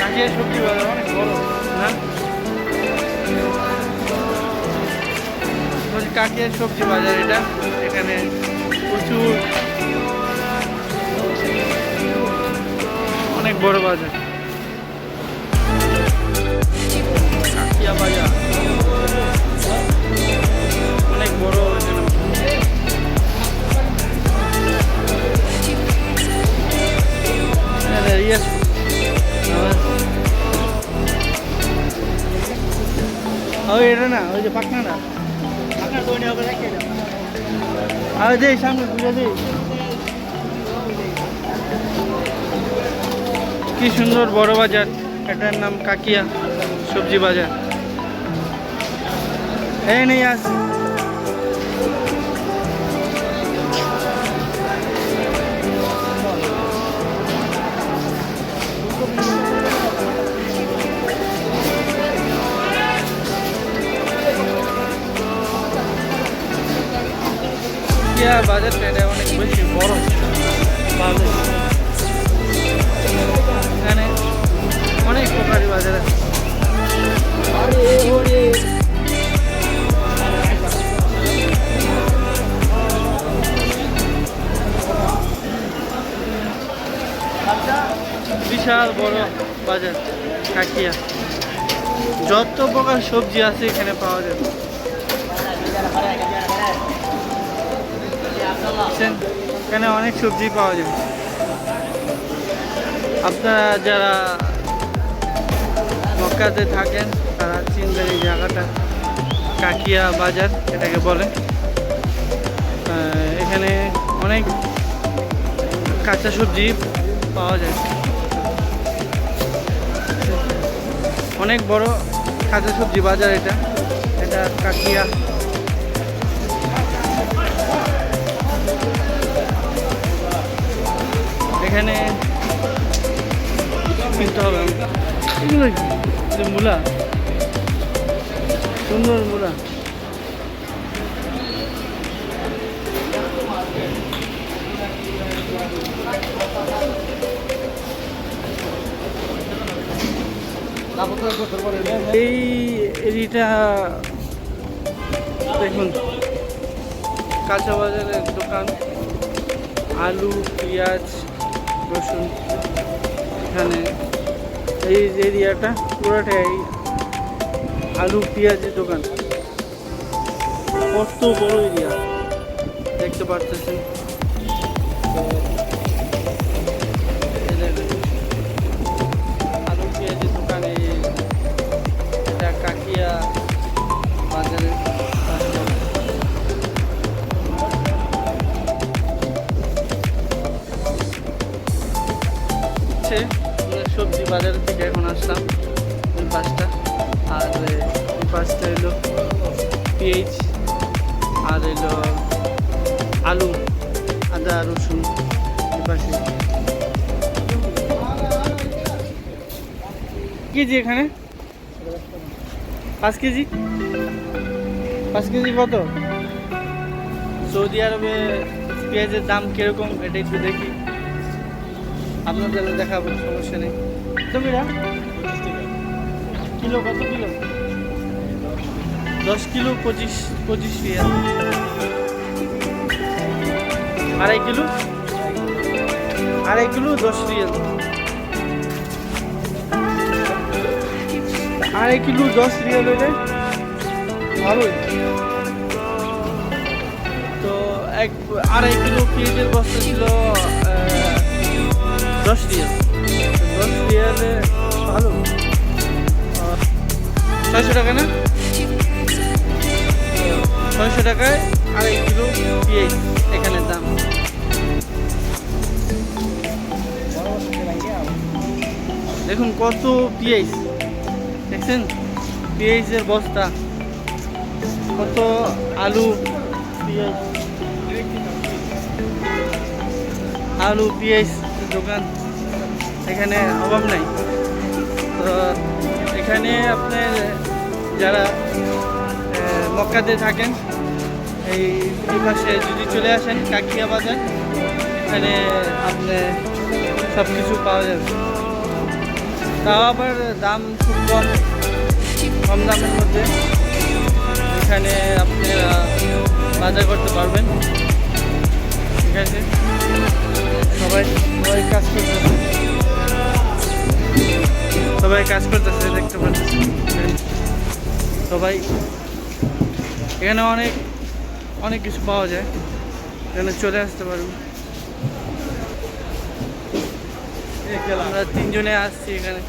কাকিয়া সবজি বাজার অনেক বড় বলছি সবজি বাজার এটা। এখানে প্রচুর অনেক বড় বাজার। কাকিয়া বাজার। অনেক বড় এখানে আরে, ইয়ে, আমার- ওই এটা না ওই যে পাকনা না। আর দে সামনে বুঝে দে কি সুন্দর বড় বাজার। এটার নাম কাকিয়া সবজি বাজার। এই নেই আস বাজারটা এটা অনেক বেশি বড়। ভালো। অনেক বাজার। বিশাল বড় বাজার, কাকিয়া। যত প্রকার সবজি আছে এখানে পাওয়া যাবে। এখানে অনেক সবজি পাওয়া যাবে। আপনারা যারা মক্কাতে থাকেন, তারা চিনবেন এই জায়গাটা, কাকিয়া বাজার এটাকে বলে। এখানে অনেক কাঁচা সবজি পাওয়া যায়। অনেক বড় কাঁচা সবজি বাজার এটা এটা কাকিয়া। এখানে কিনতে হবে। এগুলো? এটা মূলা। সুন্দর মূলা। এই এরিটা দেখুন কাঁচা বাজারের দোকান। আলু পেঁয়াজ রসুন। এখানে এই এরিয়াটা পুরোটাই আলু পেঁয়াজের দোকান। কত বড় এরিয়া দেখতে পারতেছেন হচ্ছে সবজি বাজার থেকে এখন আসলাম ওই পাঁচটা। আর ওই পাঁচটা এলো পেঁয়াজ, আর এলো আলু, আদা, রসুন, এই পাশে। কেজি এখানে? পাঁচ কেজি? পাঁচ কেজি কত? সৌদি আরবে পেঁয়াজের দাম কীরকম? এটা একটু দেখি। আপনাদের দেখাবো, সমস্যা নেই। তুমিরা কিলো কত কিলো? দশ কিলো পঁচিশ পঁচিশ রিয়াল। আড়াই কিলো? আড়াই কিলো দশ রিয়াল। আড়াই কিলো দশ রিয়াল হলে ভালোই। তো এক, আড়াই কিলো পেঁয়াজের বস্তা ছিল দশ রিয়াল। দশ রিয়ালে ভালো। ছয়শো টাকা না? ছয়শো টাকায় আড়াই কিলো পেঁয়াজ এখানে দাম। দেখুন কত পেঁয়াজ দেখছেন? পেঁয়াজের বস্তা। কত আলু পেঁয়াজ আলু পেঁয়াজ দোকান, এখানে অভাব নাই। তো এখানে আপনার যারা মক্কাতে থাকেন, এই এই পাশে যদি চলে আসেন, কাকিয়া বাজার, এখানে আপনি সব কিছু পাওয়া যাবে। তাও আবার দাম খুব কম কম দামের মধ্যে। এখানে আপনারা বাজার করতে পারবেন। ঠিক আছে? সবাই সবাই কাজ করতেছে। সবাই কাজ করতেছে, দেখতে পাচ্ছি সবাই এখানে অনেক অনেক কিছু পাওয়া যায়। এখানে চলে আসতে পারবেন আমরা তিনজনে আসছি এখানে।